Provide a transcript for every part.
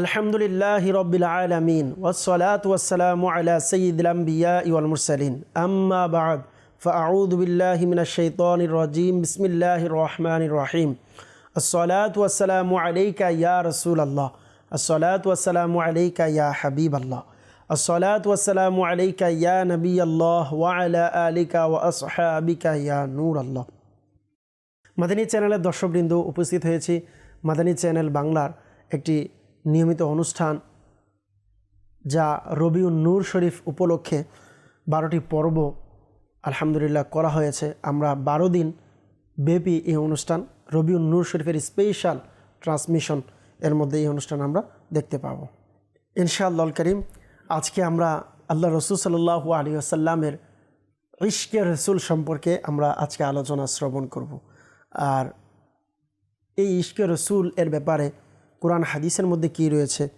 আলহামদুলিল্লাহ রবিল আলমিন ওসলাত ওসালাম আলা সঈদুলাম্বিয়া ইউল মুরসালিন। আম্মা বাদ ফাউদুবিল্লাহিমিনাশৈতনিরজিম বিসমিল্লাহ রহমান রহিম। আসসালাত ওয়াসালাম আলাইকা ইয়া রসুল আল্লাহ আসসালাত ওয়াসালাম আলাইকা ইয়া হাবিব আল্লাহ আসসালাত ওয়াসালাম আলাইকা ইয়া নবী আল্লাহ ওয়ালা আলিকা ওয়া আসহাবিকা ইয়া নূর আল্লাহ মাদানী চ্যানেলের দর্শকবৃন্দ উপস্থিত হয়েছি। মাদানী চ্যানেল বাংলার একটি নিয়মিত অনুষ্ঠান, যা রবিউন নূর শরীফ উপলক্ষে বারোটি পর্ব আলহামদুলিল্লাহ করা হয়েছে। আমরা বারো দিন ব্যাপী এই অনুষ্ঠান, রবিউন নূর শরীফের স্পেশাল ট্রান্সমিশন এর মধ্যে এই অনুষ্ঠান আমরা দেখতে পাব। ইনশাআল্লাহ করিম, আজকে আমরা আল্লাহ রসুল সাল্লাহু আলী আসাল্লামের ইশকে রসুল সম্পর্কে আমরা আজকে আলোচনা শ্রবণ করব। আর এই ইশকে রসুল এর ব্যাপারে কোরআন হাদিসের মধ্যে কী রয়েছে?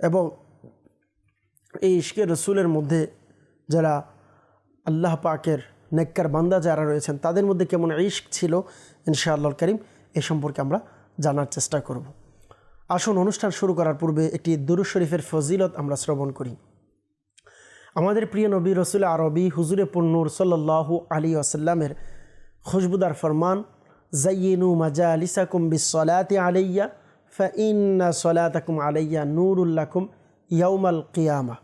এবং এই ইশকে রসুলের মধ্যে যারা আল্লাহ পাকের নেককার বান্দা যারা রয়েছেন, তাদের মধ্যে কেমন ইশক ছিল? ইনশাআল্লাহ করিম, এ সম্পর্কে আমরা জানার চেষ্টা করব। আসুন অনুষ্ঠান শুরু করার পূর্বে একটি দুরু শরীফের ফজিলত আমরা শ্রবণ করি। আমাদের প্রিয় নবী রসুল আরবি হুজুরে পুন্নুর সাল্লাহু আলী আসাল্লামের খুশবুদার ফরমান জাইনু মাজা আলিসাকুম বিসলাতে আলাইয়া ফাইন্না সলাতাকুম আলাইয়া নুরুল্লাকুম ইয়াউমাল কিয়ামা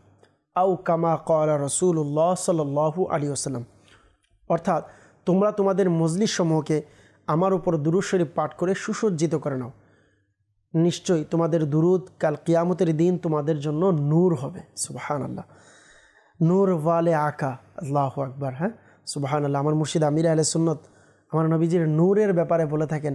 আউ কামা কলা রসুল্লাহ সাল্লু আলী আসাল্লাম অর্থাৎ, তোমরা তোমাদের মজলিস সমূহকে আমার উপর দুরুদ শরীফ পাঠ করে সুসজ্জিত করে নাও। নিশ্চয়ই তোমাদের দুরুদ কাল কিয়ামতের দিন তোমাদের জন্য নূর হবে। সুবাহান আল্লাহ নূর ওয়ালে আকা, আল্লাহ আকবার হ্যাঁ? সুবাহান আল্লাহ আমার মুর্শিদ আমির আল সুন্নত, আমার নবীজির নূরের ব্যাপারে বলে থাকেন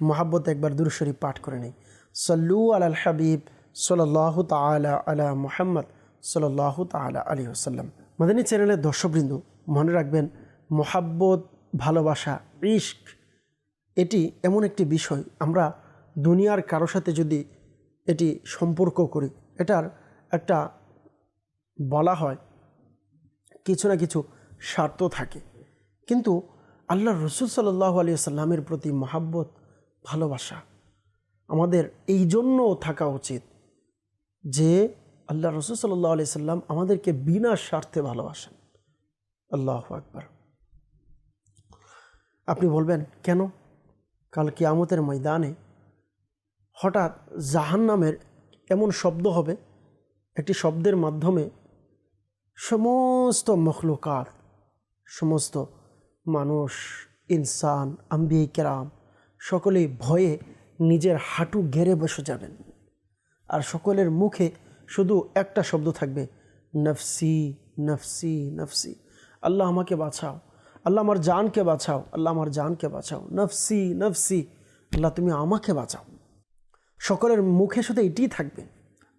মোহাব্বত একবার দুরুস্বরী পাঠ করে নিই। সল্লু আল হাবিব সাল্লাহ তালা আলা মোহাম্মদ সাল্লাহ তালা আলী আসাল্লাম মাদানী চ্যানেলের দর্শকবৃন্দ, মনে রাখবেন মোহাব্বত, ভালোবাসা ইস্ক এটি এমন একটি বিষয়, আমরা দুনিয়ার কারও সাথে যদি এটি সম্পর্ক করি, এটার একটা বলা হয় কিছু না কিছু স্বার্থ থাকে। কিন্তু আল্লাহ রসুল সাল্লাহ আলী সাল্লামের প্রতি মহাব্বত ভালোবাসা। আমাদের এই জন্য থাকা উচিত যে আল্লাহ রসুল সাল্লাহ আলি সাল্লাম আমাদেরকে বিনা স্বার্থে ভালোবাসেন। আল্লাহ আকবার। আপনি বলবেন, কেন? কাল কিয়ামতের ময়দানে হঠাৎ জাহান নামের এমন শব্দ হবে, একটি শব্দের মাধ্যমে সমস্ত মখলুকাত, সমস্ত মানুষ, ইনসান আম্বি কেরাম সকলেই ভয়ে নিজের হাঁটু ঘেরে বসে যাবেন। আর সকলের মুখে শুধু একটা শব্দ থাকবে, নফসি নফসি নফসি। আল্লাহ আমাকে বাঁচাও। আল্লাহ আমার জানকে বাঁচাও। আল্লাহ আমার জানকে বাঁচাও। নফসি নফসি। আল্লাহ তুমি আমাকে বাঁচাও। সকলের মুখে শুধু এটিই থাকবে।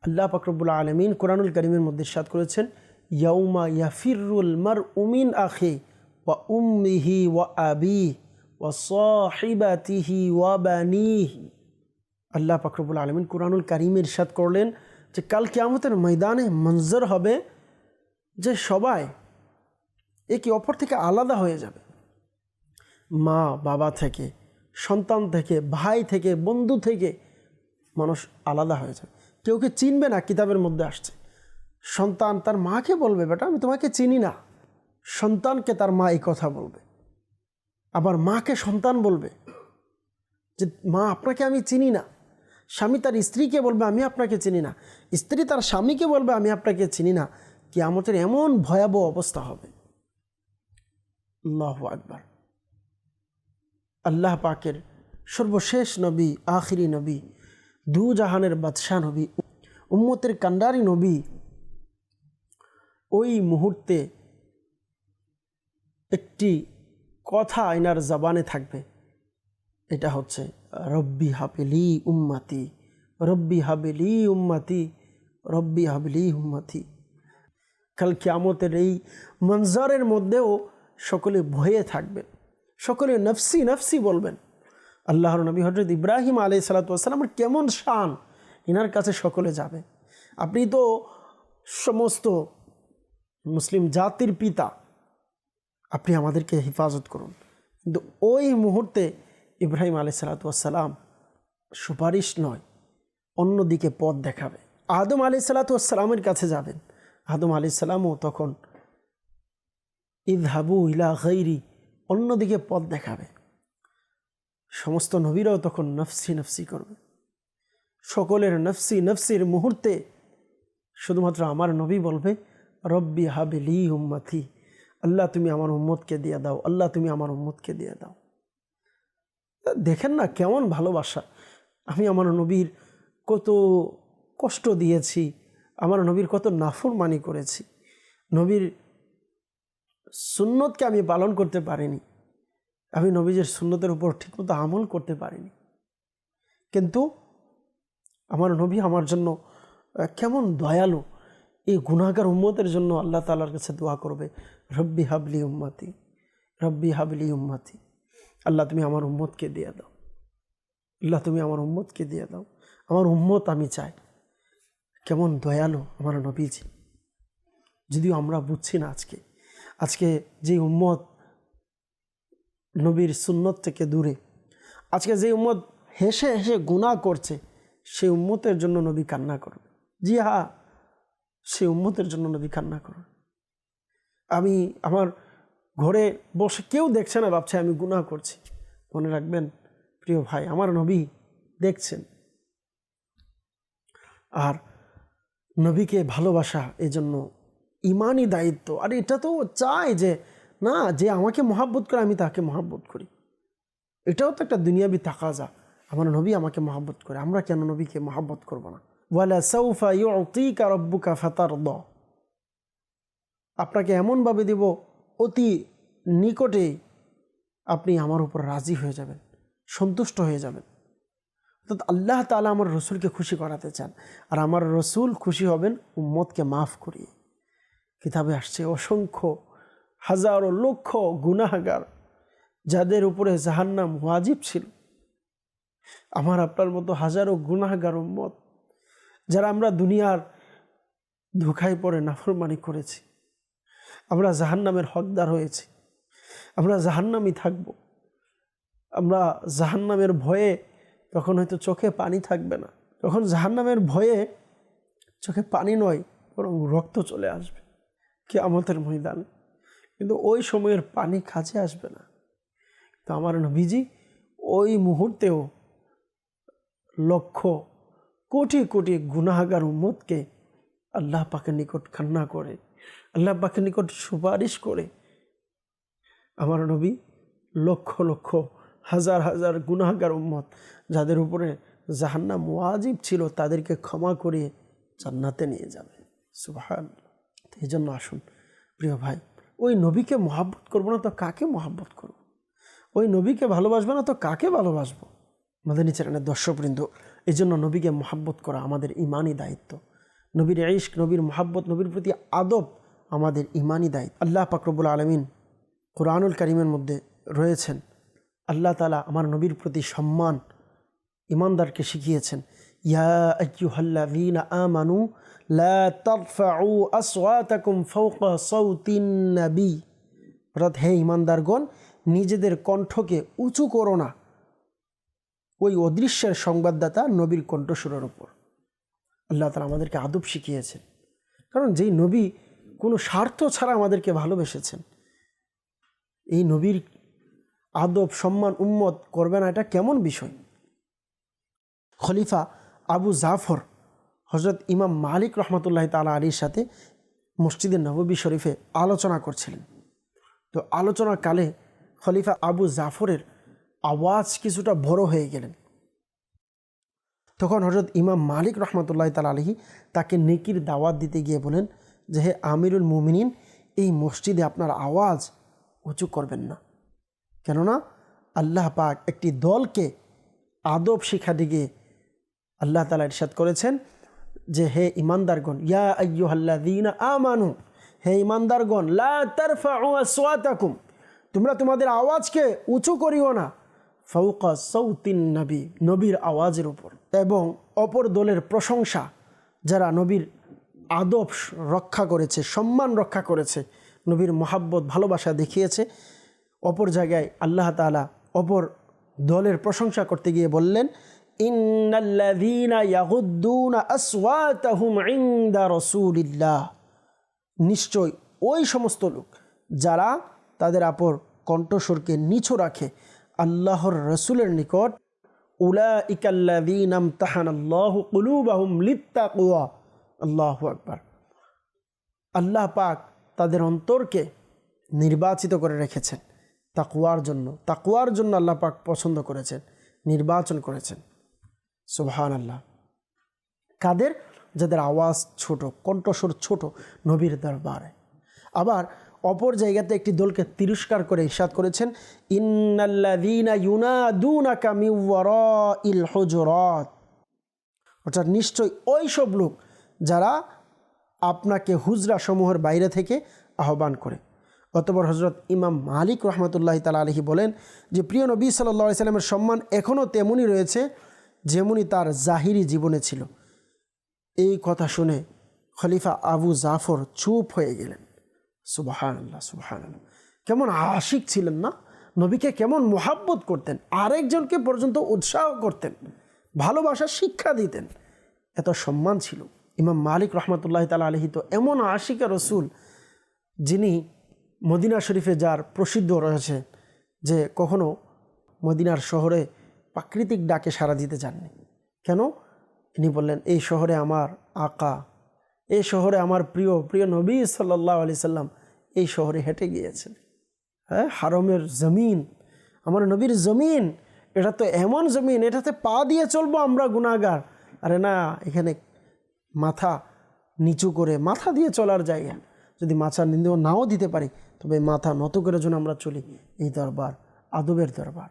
আল্লাহ পাকরবুল্লা আলমিন কোরআনুল করিমের মধ্যে সাদ করেছেন, ইয়াউমা ইয়াফিরুল মার উমিন আখে ওয়া উম্মিহি ওয়া আবি ওয়া সাহিবাতিহি ওয়া বানিহি। আল্লাহ পাকরবুল আলমিন কোরআনুল করিমের সাদ করলেন যে কাল কিয়ামতের ময়দানে মঞ্জর হবে যে সবাই একে অপর থেকে আলাদা হয়ে যাবে। মা, বাবা থেকে, সন্তান থেকে, ভাই থেকে, বন্ধু থেকে মানুষ আলাদা হয়ে যাবে। কেউ কে চিনবে না কিতাবের মধ্যে আসছে? সন্তান তার মাকে বলবে, বেটা, আমি তোমাকে চিনি না। সন্তানকে তার মা এই কথা বলবে। আবার মাকে সন্তান বলবে যে, মা, আপনাকে আমি চিনি না। স্বামী তার স্ত্রীকে বলবে, আমি আপনাকে চিনি না। স্ত্রী তার স্বামীকে বলবে, আমি আপনাকে চিনি না। কি আমাদের এমন ভয়াবহ অবস্থা হবে। আল্লাহ আকবার। আল্লাহ পাকের সর্বশেষ নবী, আখিরি নবী দু জাহানের বাদশাহ নবী, উম্মতের কান্ডারি নবী, ওই মুহূর্তে একটি কথা আইনার জবানে থাকবে। এটা হচ্ছে, রব্বি হাবেলি উম্মাতি, রব্বি হাবেলি উম্মাতি, রব্বি হাবলি হুম্মতি কাল কিয়ামতের এই মঞ্জারের মধ্যেও সকলে ভয়ে থাকবেন সকলে নফসি নফসি বলবেন। আল্লাহর নবী হজরত ইব্রাহিম আলাই সালাতামের কেমন শান এনার কাছে সকলে যাবে। আপনি তো সমস্ত মুসলিম জাতির পিতা আপনি আমাদেরকে হেফাজত করুন। কিন্তু ওই মুহূর্তে ইব্রাহিম আলাই সালাতাম সুপারিশ নয়, অন্যদিকে পথ দেখাবে। আদম আলি সালাতামের কাছে যাবেন। আদম আলি সালামও তখন ইদহাবু ইলা গৈরি অন্যদিকে পথ দেখাবে। সমস্ত নবীরাও তখন নফসি নফসি করবে। সকলের নফসি নফসির মুহূর্তে শুধুমাত্র আমার নবী বলবে, রব্বি হাবিলি উম্মতি আল্লাহ তুমি আমার উম্মতকে দিয়ে দাও, আল্লাহ তুমি আমার উম্মতকে দিয়ে দাও। দেখেন না কেমন ভালোবাসা। আমি আমার নবীর কত কষ্ট দিয়েছি, আমার নবীর কত নাফরমানি করেছি। নবীর সুন্নতকে আমি পালন করতে পারিনি। আমি নবীজের সুন্নতের উপর ঠিকমতো আমল করতে পারিনি। কিন্তু আমার নবী আমার জন্য কেমন দয়ালু। এই গুণাগার উম্মতের জন্য আল্লাহ তালার কাছে দোয়া করবে, রব্বি হাবলি উম্মাতি, রব্বি হাবলি উম্মাতি, আল্লাহ তুমি আমার উম্মতকে দিয়ে দাও, আল্লাহ তুমি আমার উম্মতকে দিয়ে দাও, আমার উম্মত আমি চাই, কেমন দয়ালু আমার নবীজি, যদিও আমরা বুঝছি না আজকে আজকে যে উম্মত নবীর সুন্নত থেকে দূরে, আজকে যে উম্মত হেসে হেসে গুণা করছে, সেই উম্মতের জন্য নবী কান্না করবে, জি হ্যাঁ সেই উম্মতের জন্য নবী কান্না করবে আমি আমার ঘরে বসে কেউ দেখছে না, ভাবছে আমি গুণা করছি। মনে রাখবেন, প্রিয় ভাই, আমার নবী দেখছেন। আর নবীকে ভালোবাসা এই জন্য ইমানই দায়িত্ব। আর এটা তো চায় যে, না, যে আমাকে মহাব্বত করে আমি তাকে মহাব্বত করি। এটাও তো একটা দুনিয়াবি তাকাজা। আমার নবী আমাকে মহাব্বত করে, আমরা কেন নবীকে মহাব্বত করব না? ওয়ালা সৌফা ফাতার দ আপনাকে এমনভাবে দিব, অতি নিকটে আপনি আমার উপর রাজি হয়ে যাবেন, সন্তুষ্ট হয়ে যাবেন। অর্থাৎ আল্লাহ তালা আমার রসুলকে খুশি করাতে চান, আর আমার রসুল খুশি হবেন উম্মতকে মাফ করিয়ে। কিতাবে আসছে, অসংখ্য, হাজারো লক্ষ গুনাহাগার, যাদের উপরে জাহান্নাম ওয়াজিব ছিল। আমার আপনার মতো হাজারো গুনাহাগার উম্মত যারা আমরা দুনিয়ার ধোকায় পড়ে নাফরমানি করেছি। আমরা জাহান্নামের হকদার হয়েছি। আমরা জাহান্নামি থাকব। আমরা জাহান্নামের ভয়ে তখন হয়তো চোখে পানি থাকবে না। তখন জাহান্নামের ভয়ে চোখে পানি নয়, বরং রক্ত চলে আসবে কে আমাদের ময়দান। কিন্তু ওই সময়ের পানি কাছে আসবে না। তো আমার নবীজি ওই মুহূর্তেও লক্ষ কোটি কোটি গুনাহাগার উম্মতকে আল্লাহ পাকের নিকট খান্না করে, আল্লাহ পাকের নিকট সুপারিশ করে। আমার নবী লক্ষ লক্ষ, হাজার হাজার গুনাহাগার উম্মত যাদের উপরে জাহান্নাম ওয়াজিব ছিল তাদেরকে ক্ষমা করিয়ে জান্নাতে নিয়ে যাবে। সুভান এই জন্য আসুন, প্রিয় ভাই, ওই নবীকে মহাব্বত করব না তো কাকে মহাব্বত করব। ওই নবীকে ভালোবাসবে না তো কাকে ভালোবাসবো? আমাদের চ্যানেলের দর্শকবৃন্দ এই জন্য নবীকে মহাব্বত করা আমাদের ইমানই দায়িত্ব। নবীর ইস্ক নবীর মহাব্বত, নবীর প্রতি আদব আমাদের ইমানই দায়িত্ব। আল্লাহ পাকরবুল আলমিন কোরআনুল করিমের মধ্যে রয়েছেন। আল্লাহ তালা আমার নবীর প্রতি সম্মান ইমানদারকে শিখিয়েছেন। ইয়া লা অর্থাৎ হে ইমানদারগণ, নিজেদের কণ্ঠকে উঁচু করো না। ওই অদৃশ্যের সংবাদদাতা নবীর কণ্ঠস্বরের ওপর আল্লাহ তালা আমাদেরকে আদব শিখিয়েছেন। কারণ যেই নবী কোনো স্বার্থ ছাড়া আমাদেরকে ভালোবেসেছেন, এই নবীর আদব, সম্মান, উম্মত করবে না, এটা কেমন বিষয়? খলিফা আবু জাফর হজরত ইমাম মালিক রহমতুল্লাহ তালা আলীর সাথে মসজিদের নববী শরীফে আলোচনা করছিলেন। তো আলোচনাকালে খলিফা আবু জাফরের আওয়াজ কিছুটা বড় হয়ে গেলেন। তখন হজরত ইমাম মালিক রহমতুল্লাহ তাল আলহি তাকে নেকির দাওয়াত দিতে গিয়ে বলেন যে, হে আমিরুল মুমিনিন, এই মসজিদে আপনার আওয়াজ উঁচু করবেন না। কেননা আল্লাহ পাক একটি দলকে আদব শিক্ষা দিকে আল্লাহ তালা ইরশাদ করেছেন যে, হে ইমানদারগণ, ইয়া আইয়ুহাল্লাযীনা আমানু, হে ইমানদারগণ, লা আসওয়াতাকুম, তোমরা তোমাদের আওয়াজকে উঁচু করিও না। ফাউকা সৌতিন নবী, নবীর আওয়াজের উপর। এবং অপর দলের প্রশংসা, যারা নবীর আদব রক্ষা করেছে, সম্মান রক্ষা করেছে, নবীর মহাব্বত, ভালোবাসা দেখিয়েছে। অপর জায়গায় আল্লাহ তাআলা অপর দলের প্রশংসা করতে গিয়ে বললেন নিশ্চয় ওই সমস্ত লোক, যারা তাদের আপর কণ্ঠস্বরকে নিচু রাখে আল্লাহর রসুলের নিকট উলা ইকাল্লাদিনাম তাহান আল্লাহ কুলুবাহুম লিত্তাকুয়া আল্লাহ আকবার। আল্লাহ পাক তাদের অন্তরকে নির্বাচিত করে রেখেছেন তাকুয়ার জন্য। তাকুয়ার জন্য আল্লাহ পাক পছন্দ করেছেন, নির্বাচন করেছেন। সুবহান আল্লাহ কাদের? যাদের আওয়াজ ছোট, কণ্ঠস্বর ছোট নবীর দরবারে। আবার অপর জায়গাতে একটি দলকে তিরস্কার করে ইরশাদ করেছেন। হুজুরাত। অর্থাৎ নিশ্চয় ওই সব লোক যারা আপনাকে হুজরা সমূহের বাইরে থেকে আহ্বান করে। অতপর হজরত ইমাম মালিক রহমতুল্লাহ তালা আলহি বলেন যে, প্রিয় নবী সাল্লাহ সাল্লামের সম্মান এখনও তেমনই রয়েছে যেমনই তার জাহিরি জীবনে ছিল। এই কথা শুনে খলিফা আবু জাফর চুপ হয়ে গেলেন। সুবাহান আল্লাহ আল্লাহ কেমন আশিক ছিলেন না? নবীকে কেমন মোহাব্বত করতেন? আরেকজনকে পর্যন্ত উৎসাহ করতেন। ভালোবাসার শিক্ষা দিতেন। এত সম্মান ছিল। ইমাম মালিক রহমতুল্লাহ তালা আলহি তো এমন আশিকা রসুল যিনি মদিনা শরীফে যার প্রসিদ্ধ রয়েছে যে কখনো মদিনার শহরে প্রাকৃতিক ডাকে সাড়া দিতে যাননি। কেন? তিনি বললেন, এই শহরে আমার আকা এই শহরে আমার প্রিয় প্রিয় নবী সাল্লাহ আলি সাল্লাম এই শহরে হেঁটে গিয়েছেন। হ্যাঁ হারমের জমিন, আমার নবীর জমিন, এটা তো এমন জমিন, এটাতে পা দিয়ে চলবো আমরা গুণাগার আরে না, এখানে মাথা নিচু করে, মাথা দিয়ে চলার জায়গা। যদি মাথা নিন্দেও নাও দিতে পারি, তবে মাথা নত করে যেন আমরা চলি। এই দরবার, আদবের দরবার।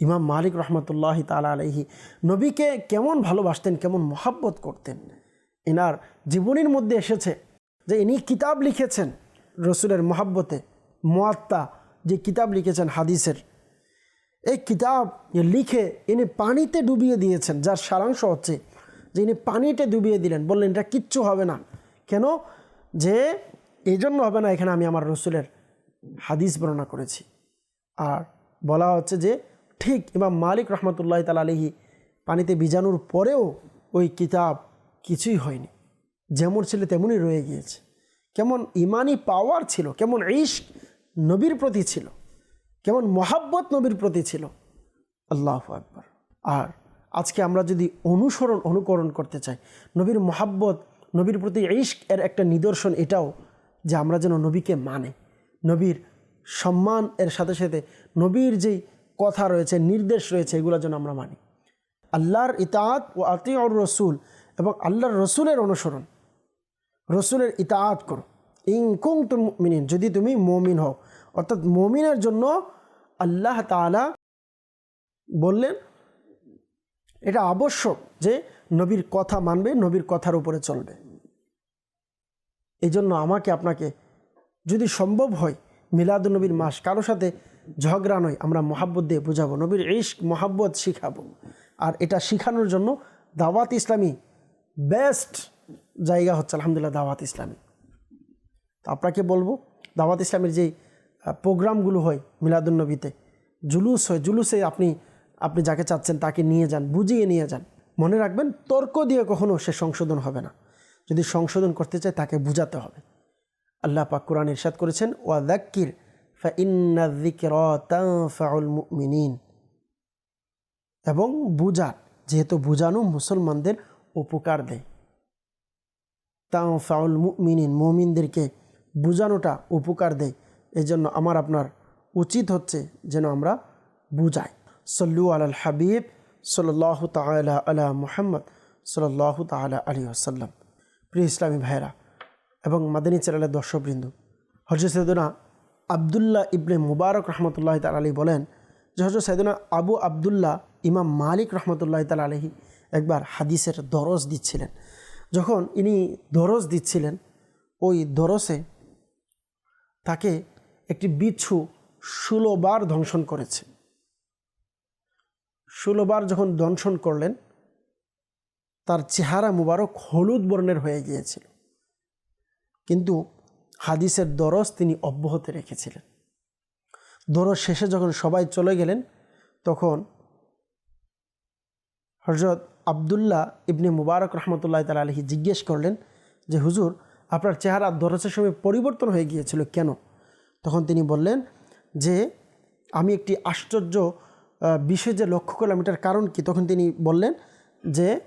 ইমাম মালিক রহমতুল্লাহ তালা আলহি নবীকে কেমন ভালোবাসতেন, কেমন মহাব্বত করতেন। এনার জীবনীর মধ্যে এসেছে যে ইনি কিতাব লিখেছেন রসুলের মহাব্বতে, মোয়াত্তা যে কিতাব লিখেছেন হাদিসের। এই কিতাব লিখে ইনি পানিতে ডুবিয়ে দিয়েছেন, যার সারাংশ হচ্ছে যে ইনি পানিতে ডুবিয়ে দিলেন, বললেন, এটা কিচ্ছু হবে না। কেন? যে এই জন্য হবে না এখানে আমি আমার রসুলের হাদিস বর্ণনা করেছি। আর বলা হচ্ছে যে ঠিক ইমাম মালিক রহমতুল্লাহ তাল আলহি পানিতে বিজানোর পরেও ওই কিতাব কিছুই হয়নি। যেমন ছিল তেমনই রয়ে গিয়েছে। কেমন ইমানি পাওয়ার ছিল, কেমন ইশক নবীর প্রতি ছিল, কেমন মহাব্বত নবীর প্রতি ছিল। আল্লাহ আকবর। আর আজকে আমরা যদি অনুসরণ, অনুকরণ করতে চাই, নবীর মহাব্বত, নবীর প্রতি ইশক এর একটা নিদর্শন এটাও যে আমরা যেন নবীকে মানে। নবীর সম্মান এর সাথে সাথে নবীর যেই কথা রয়েছে, নির্দেশ রয়েছে, এগুলো যেন আমরা মানি। আল্লাহর ইতাআত ও আতি রসুল এবং আল্লাহর রসুলের অনুসরণ। রসুলের ইতাআত করো। ইংকুং তুম মিনিন যদি তুমি মমিন হও। অর্থাৎ মমিনের জন্য আল্লাহ তালা বললেন, এটা আবশ্যক যে নবীর কথা মানবে, নবীর কথার উপরে চলবে। এই জন্য আমাকে আপনাকে, যদি সম্ভব হয় মিলাদুলনবীর মাস কারও সাথে ঝগড়া নয়, আমরা মহাব্বত দিয়ে বোঝাবো। নবীর ইশক, মহাব্বত শিখাবো। আর এটা শিখানোর জন্য দাওয়াত ইসলামী বেস্ট জায়গা হচ্ছে আলহামদুলিল্লাহ দাওয়াত ইসলামী। তো আপনাকে বলব, দাওয়াত ইসলামের যেই প্রোগ্রামগুলো হয় মিলাদুলনবীতে জুলুস হয়, জুলুসে আপনি আপনি যাকে চাচ্ছেন তাকে নিয়ে যান, বুঝিয়ে নিয়ে যান। মনে রাখবেন, তর্ক দিয়ে কখনো সে সংশোধন হবে না। যদি সংশোধন করতে চায় তাকে বুঝাতে হবে। আল্লাহ পাক কোরআন ইরশাদ করেছেন, ওয়া দাক্কির ফাউল মুমিনিন। এবং বুঝান, যেহেতু বুঝানো মুসলমানদের উপকার দেয়। তাও ফাউল মুমিনিন, মমিনদেরকে বুঝানোটা উপকার দেয়। এই জন্য আমার আপনার উচিত হচ্ছে যেন আমরা বুঝাই। সল্লু আল হাবিব সাল্লাহ তালা আলা মুহাম্মদ সাল্লাহ তালা আলী আসাল্লাম প্রিয় ইসলামী ভাইরা এবং মাদানী চ্যানেলের দর্শকবৃন্দ হজরত সৈদনা আবদুল্লাহ ইবনে মুবারক রহমতুল্লাহ তাল আলী বলেন যে হজরত সৈদনা আবু আবদুল্লাহ ইমাম মালিক রহমতুল্লাহ তাল আলহি একবার হাদিসের দরজ দিচ্ছিলেন। যখন ইনি দরস দিচ্ছিলেন, ওই দরসে তাকে একটি বিচ্ছু ষোলোবার ধ্বংসন করেছে। ষোলোবার যখন দংশন করলেন, তার চেহারা মুবারক হলুদ বর্ণের হয়ে গিয়েছিল। কিন্তু হাদিসের দরস তিনি অব্যাহত রেখেছিলেন। দরস শেষে যখন সবাই চলে গেলেন, তখন হজরত আবদুল্লাহ ইবনে মুবারক রহমতুল্লাহ তালা আলহি জিজ্ঞেস করলেন যে, হুজুর, আপনার চেহারা দরসের সময় পরিবর্তন হয়ে গিয়েছিল কেন? তখন তিনি বললেন যে, আমি একটি আশ্চর্য বিষয় যে লক্ষ্য করলাম, এটার কারণ কি? তখন তিনি বললেন যে,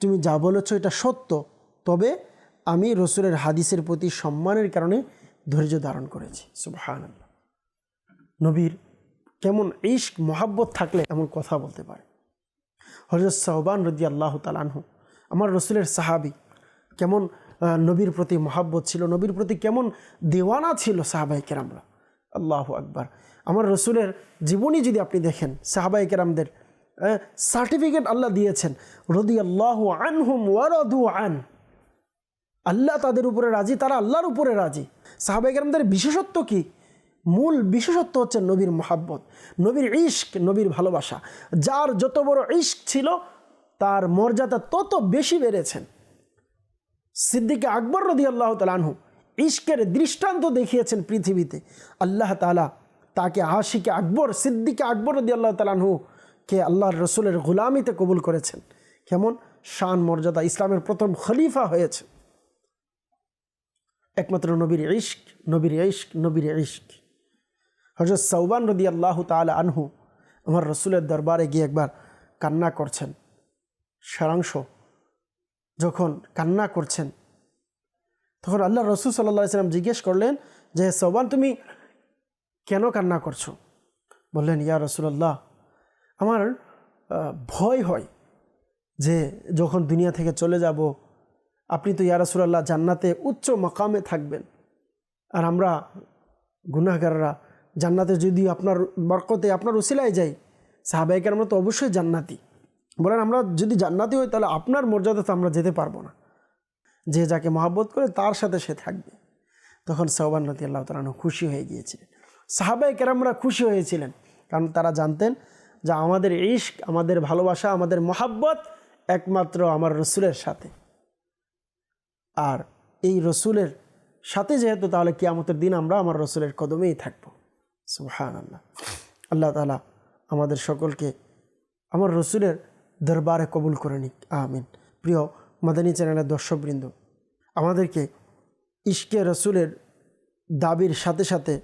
তুমি যা বলেছ এটা সত্য, তবে আমি রসুলের হাদিসের প্রতি সম্মানের কারণে ধৈর্য ধারণ করেছি। সুবাহান নবীর কেমন ইশক, মহাব্বত থাকলে এমন কথা বলতে পারে। হজরত সাহবান রদি আল্লাহ তালানহু আমার রসুলের সাহাবি কেমন নবীর প্রতি মহাব্বত ছিল, নবীর প্রতি কেমন দেওয়ানা ছিল সাহাবাই কেরামরা। আল্লাহ আকবার। আমার রসুলের জীবনী যদি আপনি দেখেন সাহাবাই কেরামদের সার্টিফিকেট আল্লাহ দিয়েছেন রদি আল্লাহ আনহুম ওয়ারদু আন। আল্লাহ তাদের উপরে রাজি, তারা আল্লাহর উপরে রাজি। সাহাবাই কেরামদের বিশেষত্ব কি? মূল বিশেষত্ব হচ্ছে নবীর মহাব্বত, নবীর ইশক, নবীর ভালোবাসা। যার যত বড় ইশক ছিল, তার মর্যাদা তত বেশি বেড়েছেন। সিদ্দিকে আকবর রদি আল্লাহ তালানহু ইশকের দৃষ্টান্ত দেখিয়েছেন পৃথিবীতে। আল্লাহ তালা তাকে আশিকে আকবর, সিদ্দিকে আকবর রদি আল্লাহ তালানহু কে আল্লাহর রসুলের গোলামিতে কবুল করেছেন। কেমন? শান, মর্যাদা, ইসলামের প্রথম খলিফা হয়েছে। একমাত্র নবীর ইশক নবীর ইশক নবীর ইশক। হজরত সৌবান রদি আল্লাহ তালা আনহু আমার রসুলের দরবারে গিয়ে একবার কান্না করছেন। সারাংশ। যখন কান্না করছেন, তখন আল্লাহ রসুল সাল্লাহ সাল্লাম জিজ্ঞেস করলেন যে সৌবান তুমি কেন কান্না করছ? বললেন, ইয়া রসুল্লাহ আমার ভয় হয় যে যখন দুনিয়া থেকে চলে যাব, আপনি তো ইয়া রসুল্লাহ জান্নাতে উচ্চ মকামে থাকবেন। আর আমরা গুনাহগাররা জান্নাতে যদি আপনার বরকতে আপনার উসিলায় যাই সাহাবাহিকের আমরা তো অবশ্যই জান্নাতি। বলেন আমরা যদি জান্নাতি হই, তাহলে আপনার মর্যাদাতে আমরা যেতে পারব না। যে যাকে মহাব্বত করে তার সাথে সে থাকবে। তখন সৌবান রতি আল্লাহ তালানো খুশি হয়ে গিয়েছিলেন সাহাবাই কেরামরা খুশি হয়েছিলেন, কারণ তারা জানতেন যে আমাদের ইশক, আমাদের ভালোবাসা, আমাদের মহাব্বত একমাত্র আমার রসুলের সাথে। আর এই রসুলের সাথে যেহেতু, তাহলে কিয়ামতের দিন আমরা আমার রসুলের কদমেই থাকব। সুহান আল্লাহ আল্লাহ তালা আমাদের সকলকে আমার রসুলের দরবারে কবুল করে নিক, আমিন। প্রিয় মাদানী চ্যানেলের দর্শকবৃন্দ, আমাদেরকে ইশকে রসুলের দাবির সাথে সাথে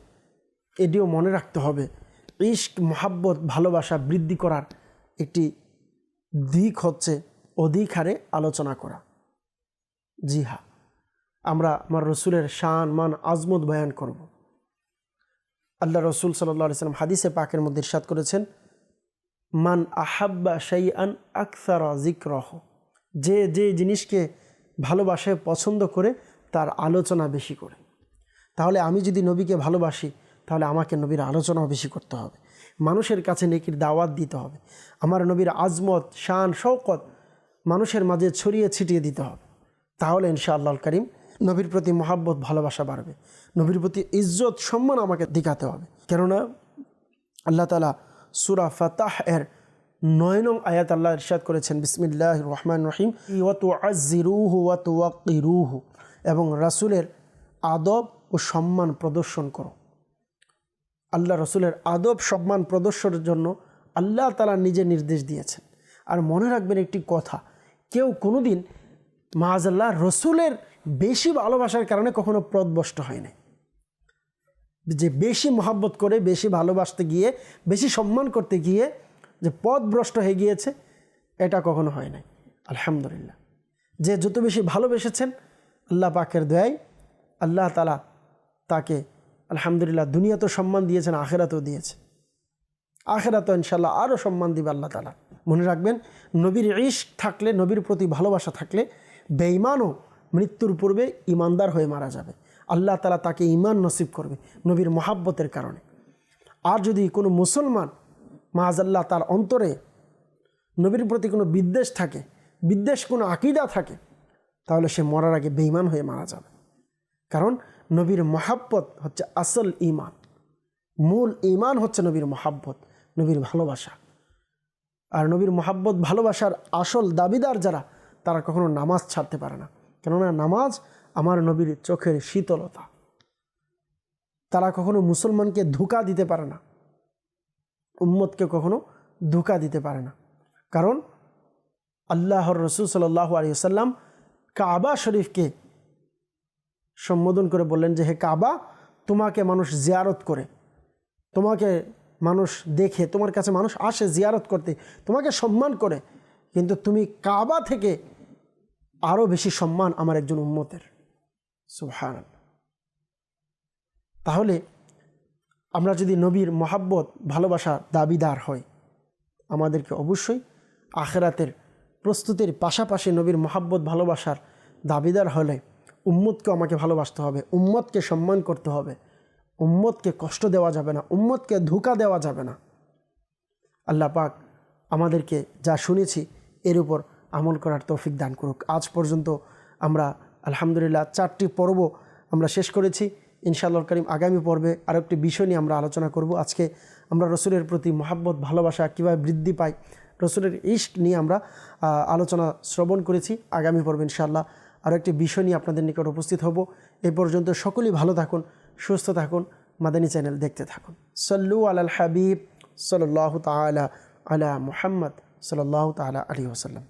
এটিও মনে রাখতে হবে, ইশক, মহাব্বত, ভালোবাসা বৃদ্ধি করার একটি দিক হচ্ছে অধিক হারে আলোচনা করা। জি হ্যাঁ আমরা আমার রসুলের শান, মান, আজমত বয়ান করব। আল্লাহ রসুল সাল্লাহ সাল্লাম হাদিসে পাকের মধ্যে ইরশাদ করেছেন, মান আহাব্বা শাই আন আকসার জিক্রহ যে যে জিনিসকে ভালোবাসে, পছন্দ করে, তার আলোচনা বেশি করে। তাহলে আমি যদি নবীকে ভালোবাসি, তাহলে আমাকে নবীর আলোচনাও বেশি করতে হবে। মানুষের কাছে নেকির দাওয়াত দিতে হবে। আমার নবীর আজমত, শান শৌকত মানুষের মাঝে ছড়িয়ে ছিটিয়ে দিতে হবে। তাহলে ইনশাআল্লাহ করিম নবীর প্রতি মহাব্বত, ভালোবাসা বাড়বে। নবীর প্রতি ইজ্জত, সম্মান আমাকে দেখাতে হবে। কেননা আল্লাহ তালা সুরা ফাতাহ এর নয় নং আয়াত আল্লাহ ইরশাদ করেছেন বিসমিল্লাহ রহমান রহিম ওয়াতু আজিরুহু ওয়াতু এবং রাসুলের আদব ও সম্মান প্রদর্শন করো। আল্লাহ রসুলের আদব, সম্মান প্রদর্শনের জন্য আল্লাহ তালা নিজে নির্দেশ দিয়েছেন। আর মনে রাখবেন একটি কথা, কেউ কোনো কোনোদিন মাহাজাল্লাহ রসুলের বেশি ভালোবাসার কারণে কখনো প্রদবষ্ট হয় নাই। যে বেশি মহাব্বত করে, বেশি ভালোবাসতে গিয়ে, বেশি সম্মান করতে গিয়ে যে পথভ্রষ্ট হয়ে গিয়েছে, এটা কখনো হয় নাই। আলহামদুলিল্লাহ। যে যত বেশি ভালোবেসেছেন, আল্লাহ পাকের দয়ায়, আল্লাহ তালা তাকে আলহামদুলিল্লাহ দুনিয়া তো সম্মান দিয়েছেন, আখেরাতেও দিয়েছে। আখেরাতেও ইনশাল্লাহ আরও সম্মান দিবে আল্লাহ তালা মনে রাখবেন, নবীর ইশ থাকলে, নবীর প্রতি ভালোবাসা থাকলে, বেঈমানও মৃত্যুর পূর্বে ইমানদার হয়ে মারা যাবে। আল্লাহ তালা তাকে ইমান নসিব করবে নবীর মহাব্বতের কারণে। আর যদি কোনো মুসলমান মাহাজাল্লাহ তার অন্তরে নবীর প্রতি কোনো বিদ্বেষ থাকে, বিদ্বেষ কোনো আকিদা থাকে, তাহলে সে মরার আগে বেইমান হয়ে মারা যাবে। কারণ নবীর মহাব্বত হচ্ছে আসল ইমান মূল ইমান হচ্ছে নবীর মহাব্বত, নবীর ভালোবাসা। আর নবীর মহাব্বত, ভালোবাসার আসল দাবিদার যারা, তারা কখনো নামাজ ছাড়তে পারে না। কেননা নামাজ আমার নবীর চোখের শীতলতা। তারা কখনো মুসলমানকে ধোকা দিতে পারে না। উম্মতকে কখনো ধোকা দিতে পারে না। কারণ আল্লাহর রসুল সাল্লাহ আলী সাল্লাম কাবা শরীফকে সম্বোধন করে বললেন যে, হে কাবা, তোমাকে মানুষ জিয়ারত করে। তোমাকে মানুষ দেখে, তোমার কাছে মানুষ আসে জিয়ারত করতে। তোমাকে সম্মান করে। কিন্তু তুমি কাবা থেকে আরও বেশি সম্মান আমার একজন উম্মতের। সুহান তাহলে আমরা যদি নবীর মহাব্বত, ভালোবাসা দাবিদার হয় আমাদেরকে অবশ্যই আখেরাতের প্রস্তুতির পাশাপাশি নবীর মহাব্বত, ভালোবাসার দাবিদার হলে উম্মতকে আমাকে ভালোবাসতে হবে, উম্মতকে সম্মান করতে হবে, উম্মতকে কষ্ট দেওয়া যাবে না, উম্মতকে ধোকা দেওয়া যাবে না। আল্লাহ পাক আমাদেরকে যা শুনেছি, এর উপর আমল করার তৌফিক দান করুক। আজ পর্যন্ত আমরা আলহামদুলিল্লাহ চারটি পর্ব আমরা শেষ করেছি। ইনশাআল্লাহ করিম আগামী পর্বে আরও একটি বিষয় নিয়ে আমরা আলোচনা করব। আজকে আমরা রসুলের প্রতি মহাব্বত, ভালোবাসা কীভাবে বৃদ্ধি পায়, রসুলের ইস্ক নিয়ে আমরা আলোচনা শ্রবণ করেছি। আগামী পর্বে ইনশাআল্লাহ আরও একটি বিষয় নিয়ে আপনাদের নিকট উপস্থিত হব। এ পর্যন্ত সকলেই ভালো থাকুন, সুস্থ থাকুন, মাদানী চ্যানেল দেখতে থাকুন। সল্লু আলাল হাবিব সাল্লাহ তালা আলা মুহাম্মদ সাল্লাহ তালা আলী ওসাল্লাম